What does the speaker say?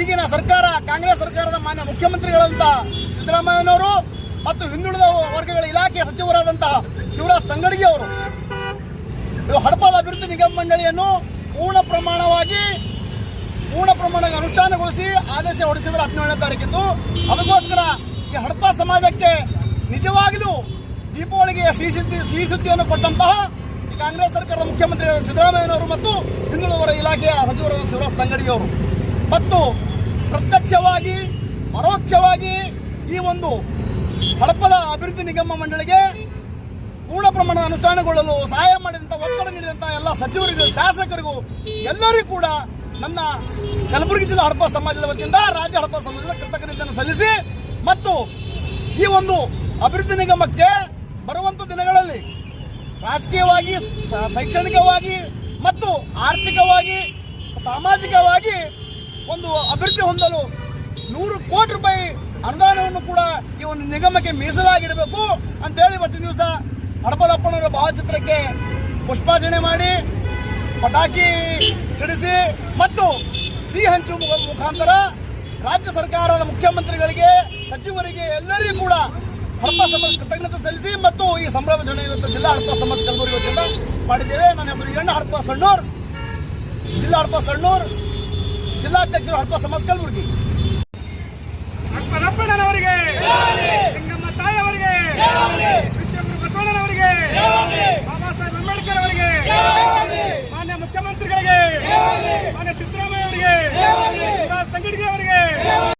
ಈಗಿನ ಸರ್ಕಾರ, ಕಾಂಗ್ರೆಸ್ ಸರ್ಕಾರದ ಮಾನ್ಯ ಮುಖ್ಯಮಂತ್ರಿಗಳಂತ ಸಿದ್ದರಾಮಯ್ಯನವರು ಮತ್ತು ಹಿಂದುಳಿದ ವರ್ಗಗಳ ಇಲಾಖೆಯ ಸಚಿವರಾದಂತಹ ಶಿವರಾಜ್ ತಂಗಡಿಗೆ ಅವರು ಹಡಪದ ಅಭಿವೃದ್ಧಿ ನಿಗಮ ಮಂಡಳಿಯನ್ನು ಪೂರ್ಣ ಪ್ರಮಾಣವಾಗಿ ಪೂರ್ಣ ಪ್ರಮಾಣವಾಗಿ ಅನುಷ್ಠಾನಗೊಳಿಸಿ ಆದೇಶ ಹೊರಡಿಸಿದ್ರೆ ಹದಿನೇಳನೇ ತಾರೀಕಿಂದು. ಅದಕ್ಕೋಸ್ಕರ ಈ ಹಡಪ ಸಮಾಜಕ್ಕೆ ನಿಜವಾಗಲೂ ದೀಪಾವಳಿಗೆ ಸಿಹಿ ಸುದ್ದಿ, ಸಿಹಿ ಸುದ್ದಿಯನ್ನು ಕೊಟ್ಟಂತಹ ಕಾಂಗ್ರೆಸ್ ಸರ್ಕಾರದ ಮುಖ್ಯಮಂತ್ರಿ ಸಿದ್ದರಾಮಯ್ಯನವರು ಮತ್ತು ಹಿಂದುಳಿದವರ ಇಲಾಖೆಯ ಸಚಿವರಾದ ಶಿವರಾಜ್ ತಂಗಡಿ ಅವರು. ಮತ್ತು ಪ್ರತ್ಯಕ್ಷವಾಗಿ, ಪರೋಕ್ಷವಾಗಿ ಈ ಒಂದು ಹಡಪದ ಅಭಿವೃದ್ಧಿ ನಿಗಮ ಮಂಡಳಿಗೆ ಪೂರ್ಣ ಪ್ರಮಾಣದ ಅನುಷ್ಠಾನಗೊಳ್ಳಲು ಸಹಾಯ ಮಾಡಿದಂಥ ಒತ್ತಡ ನೀಡಿದಂಥ ಎಲ್ಲ ಸಚಿವರಿಗೂ, ಶಾಸಕರಿಗೂ ಎಲ್ಲರಿಗೂ ಕೂಡ ನನ್ನ ಕಲಬುರಗಿ ಜಿಲ್ಲಾ ಹಡಪ ಸಮಾಜದ ವತಿಯಿಂದ, ರಾಜ್ಯ ಹಡಪ ಸಮಾಜದ ಕೃತಜ್ಞತೆಯನ್ನು ಸಲ್ಲಿಸಿ ಮತ್ತು ಈ ಒಂದು ಅಭಿವೃದ್ಧಿ ನಿಗಮಕ್ಕೆ ಬರುವಂತ ದಿನಗಳಲ್ಲಿ ರಾಜಕೀಯವಾಗಿ ಶೈಕ್ಷಣಿಕವಾಗಿ ಮತ್ತು ಆರ್ಥಿಕವಾಗಿ, ಸಾಮಾಜಿಕವಾಗಿ ಒಂದು ಅಭಿವೃದ್ಧಿ ಹೊಂದಲು ನೂರು ಕೋಟಿ ರೂಪಾಯಿ ಅನುದಾನವನ್ನು ಕೂಡ ಈ ಒಂದು ನಿಗಮಕ್ಕೆ ಮೀಸಲಾಗಿಡಬೇಕು ಅಂತೇಳಿ ಇವತ್ತಿನ ದಿವಸ ಹಡಪದಪ್ಪನವರ ಭಾವಚಿತ್ರಕ್ಕೆ ಪುಷ್ಪಾರ್ಚನೆ ಮಾಡಿ, ಪಟಾಕಿ ಸಿಡಿಸಿ ಮತ್ತು ಸಿಹಿ ಹಂಚು ಮುಖಾಂತರ ರಾಜ್ಯ ಸರ್ಕಾರದ ಮುಖ್ಯಮಂತ್ರಿಗಳಿಗೆ, ಸಚಿವರಿಗೆ ಎಲ್ಲರಿಗೂ ಕೂಡ ಹಡಪ ಸಮಾಜ ಕೃತಜ್ಞತೆ ಸಲ್ಲಿಸಿ ಮತ್ತು ಈ ಸಂಭ್ರಮಾಚರಣೆಯನ್ನು ಜಿಲ್ಲಾ ಹಡಪ ಸಮಾಜ ಕಲಬುರಗಿ ವತಿಯಿಂದ ಮಾಡಿದ್ದೇವೆ. ನನ್ನ ಹೆಸರು ಈರಣ್ಣ ಹಡಪ ಸಣ್ಣೂರ್. ಜಿಲ್ಲಾ ಹಡಪ ಸಣ್ಣೂರ್. ಜಿಲ್ಲಾಧ್ಯಕ್ಷರು ಹಡ್ಪ ಸಮಾಜ್ ಕಲಬುರ್ಗಿ ಅವರಿಗೆ ಸಿಂಗಮ್ಮ ತಾಯಿ ಅವರಿಗೆ ವಿಶ್ವಗುರು ಬಸವಣ್ಣನವರಿಗೆ. ಬಾಬಾ ಸಾಹೇಬ್ ಅಂಬೇಡ್ಕರ್ ಅವರಿಗೆ ಮಾನ್ಯ ಮುಖ್ಯಮಂತ್ರಿಗಳಿಗೆ. ಮಾನ್ಯ ಸಿದ್ದರಾಮಯ್ಯ ಅವರಿಗೆ. ಸಂಗಡಿಗೆ ಅವರಿಗೆ.